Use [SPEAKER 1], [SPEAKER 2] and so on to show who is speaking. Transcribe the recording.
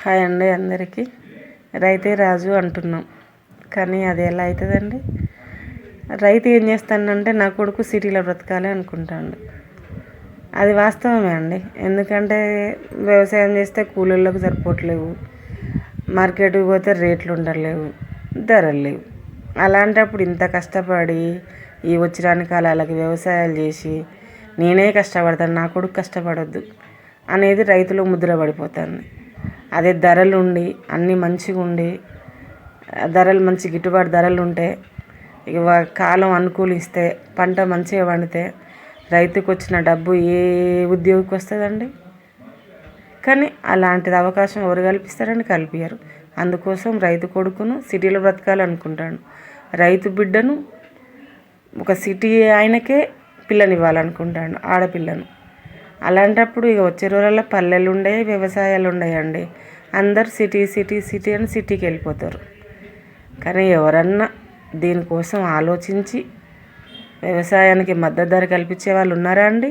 [SPEAKER 1] Hi అండి అందరికీ. రైతే రాజు అంటున్నాం. కానీ అది ఎలా అవుతుందండి రైతు ఏం చేస్తానంటే నా కొడుకు సిటీలో బ్రతకాలి అనుకుంటాడు. అది వాస్తవమే అండి. ఎందుకంటే వ్యవసాయం చేస్తే కూలీళ్ళకు సరిపోవట్లేవు. మార్కెట్కి పోతే రేట్లు ఉండలేవు ధరలు లేవు. అలాంటప్పుడు ఇంత కష్టపడి ఈ వచ్చిరాని కాలాలకి వ్యవసాయాలు చేసి నేనే కష్టపడతాను నా కొడుకు కష్టపడొద్దు అనేది రైతులు ముద్ర పడిపోతుంది అదే ధరలు ఉండి అన్నీ మంచిగా ఉండి ధరలు మంచి గిట్టుబాటు ధరలు ఉంటే ఇక కాలం అనుకూలిస్తే పంట మంచిగా పండితే రైతుకు వచ్చిన డబ్బు ఏ ఉద్యోగికి వస్తుందండి కానీ అలాంటిది అవకాశం ఎవరు కల్పిస్తారని కల్పించరు అందుకోసం రైతు కొడుకును సిటీలో బ్రతకాలనుకుంటాడు. రైతు బిడ్డను ఒక సిటీ ఆయనకే పిల్లనివ్వాలనుకుంటాడు ఆడపిల్లను. అలాంటప్పుడు ఇక వచ్చే రోజుల్లో పల్లెలు ఉండే వ్యవసాయాలు ఉన్నాయండి అందరు సిటీ సిటీ సిటీ అని సిటీకి వెళ్ళిపోతారు కానీ ఎవరన్నా దీనికోసం ఆలోచించి వ్యవసాయానికి మద్దతు ధర కల్పించే వాళ్ళు ఉన్నారా అండి?